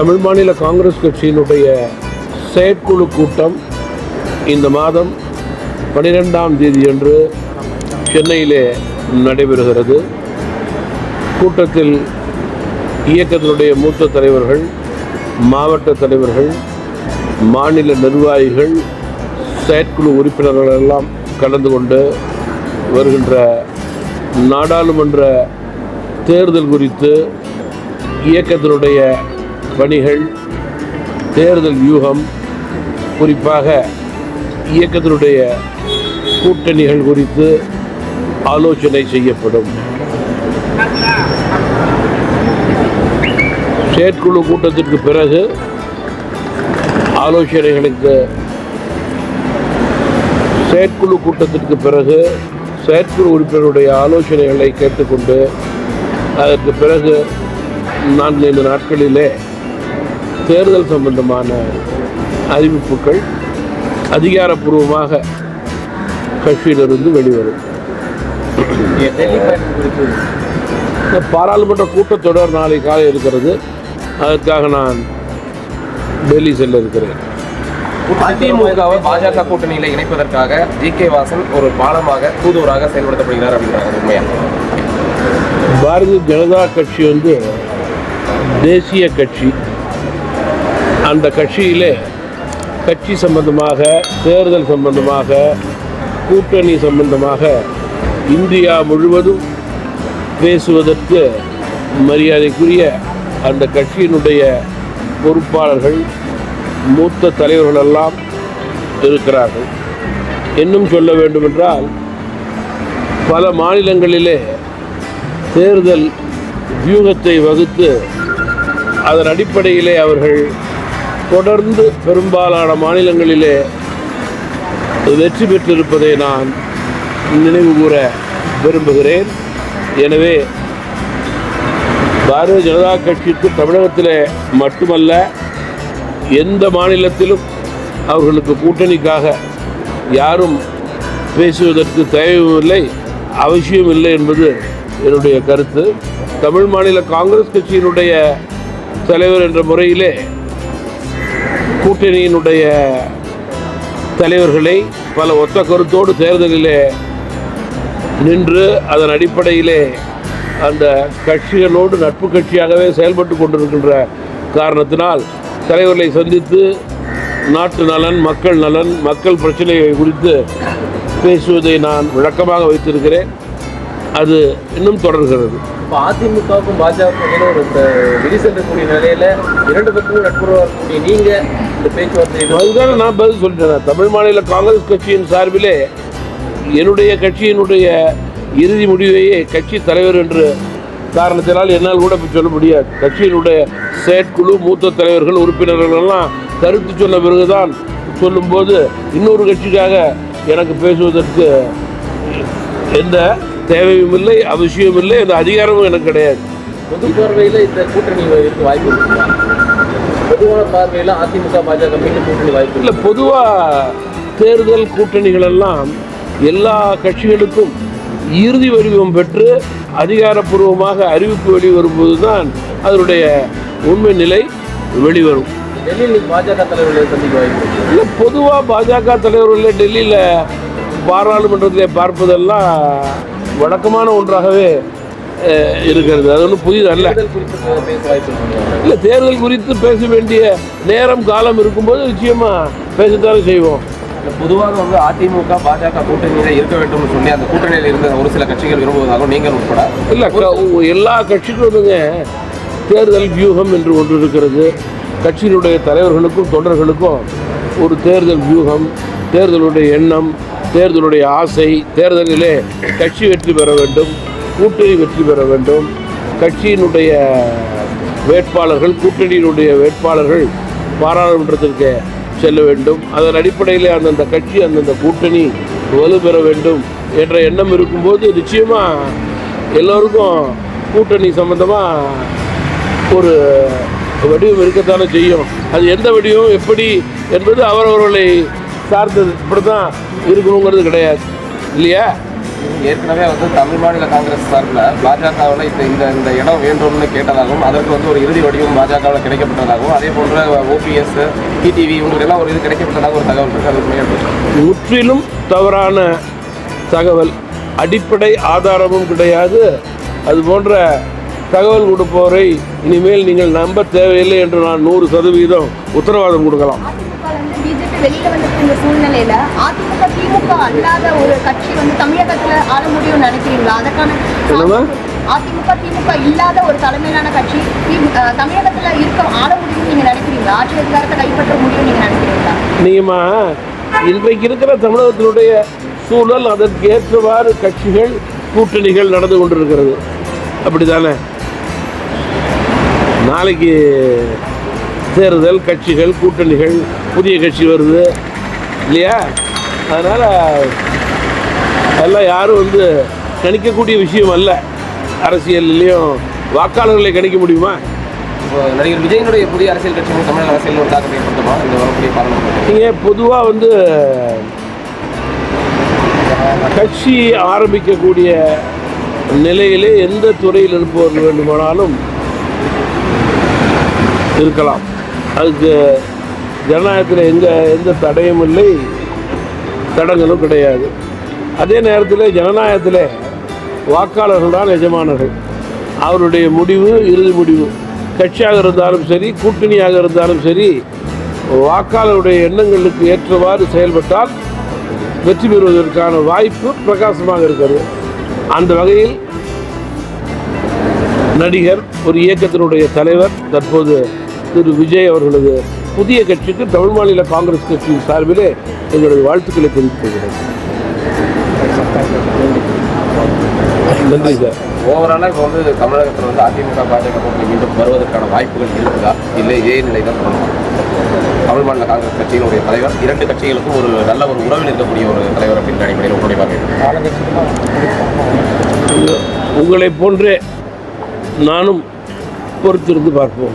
தமிழ் மாநில காங்கிரஸ் கட்சியினுடைய செயற்குழு கூட்டம் இந்த மாதம் பனிரெண்டாம் தேதியன்று சென்னையிலே நடைபெறுகிறது. கூட்டத்தில் இயக்கத்தினுடைய மூத்த தலைவர்கள் மாவட்ட தலைவர்கள் மாநில நிர்வாகிகள் செயற்குழு உறுப்பினர்கள் எல்லாம் கலந்து கொண்டு வருகின்ற நாடாளுமன்ற தேர்தல் குறித்து இயக்கத்தினுடைய பணிகள் தேர்தல் வியூகம் குறிப்பாக இயக்கத்தினுடைய கூட்டணிகள் குறித்து ஆலோசனை செய்யப்படும். செயற்குழு கூட்டத்திற்கு பிறகு ஆலோசனைகளுக்கு செயற்குழு கூட்டத்திற்கு பிறகு செயற்குழு உறுப்பினருடைய ஆலோசனைகளை கேட்டுக்கொண்டு அதற்கு பிறகு நான்கு ஐந்து நாட்களிலே தேர்தல் சம்பந்தமான அறிவிப்புகள் அதிகாரப்பூர்வமாக கட்சியிலிருந்து வெளிவரும். இந்த பாராளுமன்ற கூட்டத்தொடர் நாளை காலை இருக்கிறது. அதற்காக நான் டெல்லி செல்ல இருக்கிறேன். அதிமுகவை பாஜக கூட்டணியில இணைப்பதற்காக ஜி கே வாசன் ஒரு பாலமாக தூதுவராக செயல்படுத்தப்படுகிறார் அப்படிங்கிறாங்க உண்மையா? பாரதிய ஜனதா கட்சி வந்து தேசிய கட்சி. அந்த கட்சியிலே கட்சி சம்பந்தமாக தேர்தல் சம்பந்தமாக கூட்டணி சம்பந்தமாக இந்தியா முழுவதும் பேசுவதற்கு மரியாதைக்குரிய அந்த கட்சியினுடைய பொறுப்பாளர்கள் மூத்த தலைவர்களெல்லாம் இருக்கிறார்கள். இன்னும் சொல்ல வேண்டுமென்றால் பல மாநிலங்களிலே தேர்தல் வியூகத்தை வகுத்து அதன் அடிப்படையிலே அவர்கள் தொடர்ந்து பெரும்பாலான மாநிலங்களிலே வெற்றி பெற்றிருப்பதை நான் நினைவு கூற விரும்புகிறேன். எனவே பாரதிய ஜனதா கட்சிக்கு தமிழகத்தில் மட்டுமல்ல எந்த மாநிலத்திலும் அவர்களுக்கு கூட்டணிக்காக யாரும் பேசுவதற்கு தேவையில்லை அவசியம் இல்லை என்பது என்னுடைய கருத்து. தமிழ் மாநில காங்கிரஸ் கட்சியினுடைய தலைவர் என்ற முறையிலே கூட்டணியினுடைய தலைவர்களை பல ஒத்த கருத்தோடு தேர்தலிலே நின்று அதன் அடிப்படையிலே அந்த கட்சிகளோடு நட்பு கட்சியாகவே செயல்பட்டு கொண்டிருக்கின்ற காரணத்தினால் தலைவர்களை சந்தித்து நாட்டு நலன் மக்கள் நலன் மக்கள் பிரச்சனைகள் குறித்து பேசுவதை நான் விளக்கமாக வைத்திருக்கிறேன். அது இன்னும் தொடர்கிறது. இப்போ அதிமுகவுக்கும் பாஜகவுக்கும் ஒரு விரிசல் இருக்கக்கூடிய நிலையில இரண்டு பக்கமும் நட்புறவா இருக்கக்கூடிய நீங்க இந்த பேச்சுவார்த்தை அதுதானே நான் பதில் சொல்லிட்டேன். தமிழ் மாநில காங்கிரஸ் கட்சியின் சார்பிலே என்னுடைய கட்சியினுடைய இறுதி முடிவையே கட்சி தலைவர் என்று காரணத்தினால் என்னால் கூட இப்ப சொல்ல முடியாது. கட்சியினுடைய செயற்குழு மூத்த தலைவர்கள் உறுப்பினர்கள் எல்லாம் கருத்து சொன்ன பிறகுதான் சொல்லும்போது இன்னொரு கட்சிக்காக எனக்கு பேசுவதற்கு எந்த தேவையும் இல்லை அவசியமும் இல்லை எந்த அதிகாரமும் எனக்கு கிடையாது. பொது பார்வையில இந்த கூட்டணி வாய்ப்பு பொதுவான பார்வையில அதிமுக பாஜக மீண்டும் கூட்டணி வாய்ப்பு இல்லை பொதுவாக தேர்தல் கூட்டணிகள் எல்லாம் எல்லா கட்சிகளுக்கும் இறுதி வடிவம் பெற்று அதிகாரப்பூர்வமாக அறிவிப்பு வெளிவரும்போது தான் அதனுடைய உண்மை நிலை வெளிவரும். டெல்லியில் பாஜக தலைவர்களை சந்திக்க வாய்ப்பு இல்லை பொதுவாக பாஜக தலைவர்களை டெல்லியில் பாராளுமன்றத்தில் பார்ப்பதெல்லாம் வழக்கமான ஒன்றாகவே இருக்கிறது. அது ஒன்றும் புதிதல்ல. தேர்தல் குறித்து பே- பேச வாய்ப்பு இருக்குங்களா? இல்லை தேர்தல் குறித்து பேச வேண்டிய நேரம் காலம் இருக்கும்போது நிச்சயமாக பேசத்தானே செய்வோம். பொதுவாக வந்து அதிமுக பாஜக கூட்டணியில இருக்க வேண்டும்னு சொல்லி அந்த கூட்டணியில் இருந்த ஒரு சில கட்சிகள் விரும்புவதாகவும் நீங்கள் உட்பட. இல்லை எல்லா கட்சிக்கும் வந்துங்க தேர்தல் வியூகம் என்று ஒன்று இருக்கிறது. கட்சியினுடைய தலைவர்களுக்கும் தொண்டர்களுக்கும் ஒரு தேர்தல் வியூகம் தேர்தலுடைய எண்ணம் தேர்தலுடைய ஆசை தேர்தலிலே கட்சி வெற்றி பெற வேண்டும் கூட்டணி வெற்றி பெற வேண்டும். கட்சியினுடைய வேட்பாளர்கள் கூட்டணியினுடைய வேட்பாளர்கள் பாராளுமன்றத்திற்கு செல்ல வேண்டும். அதன் அடிப்படையில் அந்தந்த கட்சி அந்தந்த கூட்டணி வலுப்பெற வேண்டும் என்ற எண்ணம் இருக்கும்போது நிச்சயமாக எல்லோருக்கும் கூட்டணி சம்பந்தமாக ஒரு வடிவம் இருக்கத்தானே செய்யும். அது எந்த வடிவம் எப்படி என்பது அவரவர்களை சார்ந்தது. இப்படி தான் இருக்கணுங்கிறது கிடையாது. இல்லையா? ஏற்கனவே வந்து தமிழ் மாநில காங்கிரஸ் சார்பில் பாஜகவில் இந்த இந்த இந்த இடம் வேண்டும்னு கேட்டதாகவும் அதற்கு வந்து ஒரு இறுதி வடிவம் பாஜகவில் கிடைக்கப்பட்டதாகவும் அதே போன்ற ஓபிஎஸ் டிடிவி இவங்களுக்கெல்லாம் ஒரு இது கிடைக்கப்பட்டதாக ஒரு தகவல் இருக்குது அது முற்றிலும் தவறான தகவல். அடிப்படை ஆதாரமும் கிடையாது. அது போன்ற தகவல் கொடுப்போரை இனிமேல் நீங்கள் நம்ப தேவையில்லை என்று நான் நூறு சதவீதம் உத்தரவாதம் கொடுக்கலாம். வெளியில இந்த சூழ்நிலையில அதிமுக திமுக அல்லாத ஒரு கட்சி வந்து தமிழகத்துல ஆள முடியும்னு நினைக்கிறீங்களா? அதற்கான? அதிமுக திமுக இல்லாத ஒரு தலைமையிலான கட்சி தமிழகத்துல இருக்க ஆள முடியும்னு நீங்க நினைக்கிறீங்களா? ஆட்சி அதிகாரத்தை கைப்பற்ற முடியும்னு நீங்க நினைக்கிறீங்களா? நீங்கம்மா இன்றைக்கு இருக்கிற தமிழகத்தினுடைய சூழல் அதற்கு ஏற்றவாறு கட்சிகள் கூட்டணிகள் நடந்து கொண்டிருக்கிறது. அப்படிதானே நாளைக்கு தேர்தல் கட்சிகள் கூட்டணிகள் புதிய கட்சி வருது இல்லையா? அதனால் எல்லாம் யாரும் வந்து கணிக்கக்கூடிய விஷயம் அல்ல. அரசியல்லையும் வாக்காளர்களை கணிக்க முடியுமா? இப்போ நடிகர் விஜயனுடைய புதிய அரசியல் கட்சிகள் தமிழக அரசியல் ஒரு தாக்கத்தை ஏற்படுத்துமா? இந்த வரக்கூடிய பாராளுமன்ற நீங்கள் பொதுவாக வந்து கட்சி ஆரம்பிக்கக்கூடிய நிலையிலே எந்த துறையில் இருப்பவர்கள் வேண்டுமானாலும் இருக்கலாம். அதுக்கு ஜனநாயகத்தில் எங்க எந்த தடையும் இல்லை. தடங்களும் கிடையாது. அதே நேரத்தில் ஜனநாயகத்தில் வாக்காளர்கள் தான் எஜமானர்கள். அவருடைய முடிவு இறுதி முடிவு. கட்சியாக இருந்தாலும் சரி கூட்டணியாக இருந்தாலும் சரி வாக்காளருடைய எண்ணங்களுக்கு ஏற்றவாறு செயல்பட்டால் வெற்றி பெறுவதற்கான வாய்ப்பு பிரகாசமாக இருக்கிறது. அந்த வகையில் நடிகர் ஒரு இயக்கத்தினுடைய தலைவர் தற்போது திரு விஜய் அவர்களது புதிய கட்சிக்கு தமிழ் மாநில காங்கிரஸ் கட்சியின் சார்பிலே எங்களது வாழ்த்துக்களை தெரிவித்துக் நன்றி சார். ஓவராலாக இப்போ வந்து தமிழகத்தில் வந்து அதிமுக பாஜக கூட்டணி மீண்டும் வருவதற்கான வாய்ப்புகள் இருக்குதா இல்லை இதே நிலை தான் தமிழ் மாநில காங்கிரஸ் கட்சியினுடைய தலைவர் இரண்டு கட்சிகளுக்கும் ஒரு நல்ல ஒரு உறவில் இருக்கக்கூடிய ஒரு தலைவர் அப்படின்ற அடிப்படையில் உங்களுடைய பார்வை உங்களை போன்றே நானும் பொறுத்திருந்து பார்ப்போம்.